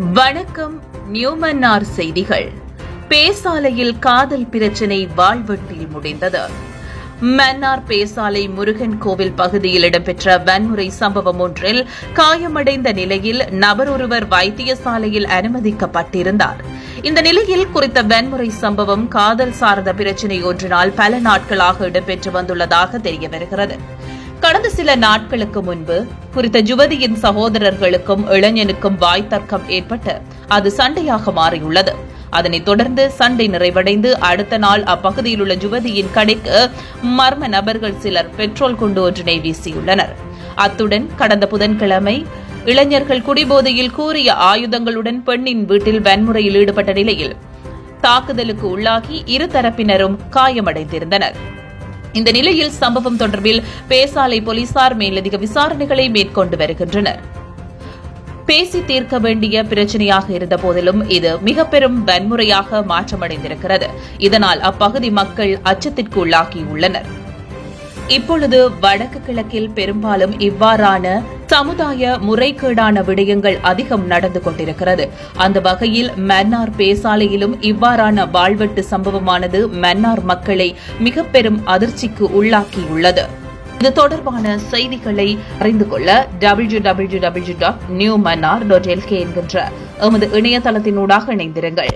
வணக்கம் நியூமன்னார் செய்திகள். பேசாலையில் காதல் பிரச்சினை வாழ்வெட்டில் முடிந்தது. மன்னார் பேசாலை முருகன் கோவில் பகுதியில் இடம்பெற்ற வன்முறை சம்பவம் ஒன்றில் காயமடைந்த நிலையில் நபர் ஒருவர் வைத்தியசாலையில் அனுமதிக்கப்பட்டிருந்தார். இந்த நிலையில் குறித்த வன்முறை சம்பவம் காதல் சார்ந்த பிரச்சினை ஒன்றினால் பல நாட்களாக இடம்பெற்று வந்துள்ளதாக தெரியவருகிறது. கடந்த சில நாட்களுக்கு முன்பு குறித்த யுவதியின் சகோதரர்களுக்கும் இளைஞனுக்கும் வாய் தர்க்கம் ஏற்பட்டு அது சண்டையாக மாறியுள்ளது. அதனைத் தொடர்ந்து சண்டை நிறைவடைந்து அடுத்த நாள் அப்பகுதியில் உள்ள யுவதியின் கடைக்கு மர்ம நபர்கள் சிலர் பெட்ரோல் குண்டு ஒன்றினை வீசியுள்ளனர். அத்துடன் கடந்த புதன்கிழமை இளைஞர்கள் குடிபோதையில் கூறிய ஆயுதங்களுடன் பெண்ணின் வீட்டில் வன்முறையில் ஈடுபட்ட நிலையில் தாக்குதலுக்கு உள்ளாகி இரு தரப்பினரும் காயமடைந்திருந்தனர். இந்த நிலையில் சம்பவம் தொடர்பில் பேசாலை போலீசார் மேலதிக விசாரணைகளை மேற்கொண்டு வருகின்றனர். பேசி தீர்க்க வேண்டிய பிரச்சனையாக இருந்த போதிலும் இது மிக பெரும் வன்முறையாக மாற்றமடைந்திருக்கிறது. இதனால் அப்பகுதி மக்கள் அச்சத்திற்கு உள்ளாகியுள்ளனர் இப்பொழுது வடக்கு கிழக்கில் பெரும்பாலும் இவ்வாறான சமுதாய முறைகேடான விடயங்கள் அதிகம் நடந்து கொண்டிருக்கிறது. அந்த வகையில் மன்னார் பேசாலையிலும் இவ்வாறான வாழ்வெட்டு சம்பவமானது மன்னார் மக்களை மிக பெரும் அதிர்ச்சிக்கு உள்ளாக்கியுள்ளது. இது தொடர்பான செய்திகளை அறிந்து கொள்ள W W W dot new Mannar dot LK என்கின்ற எமது இணையதளத்தினூடாக இணைந்திருங்கள்.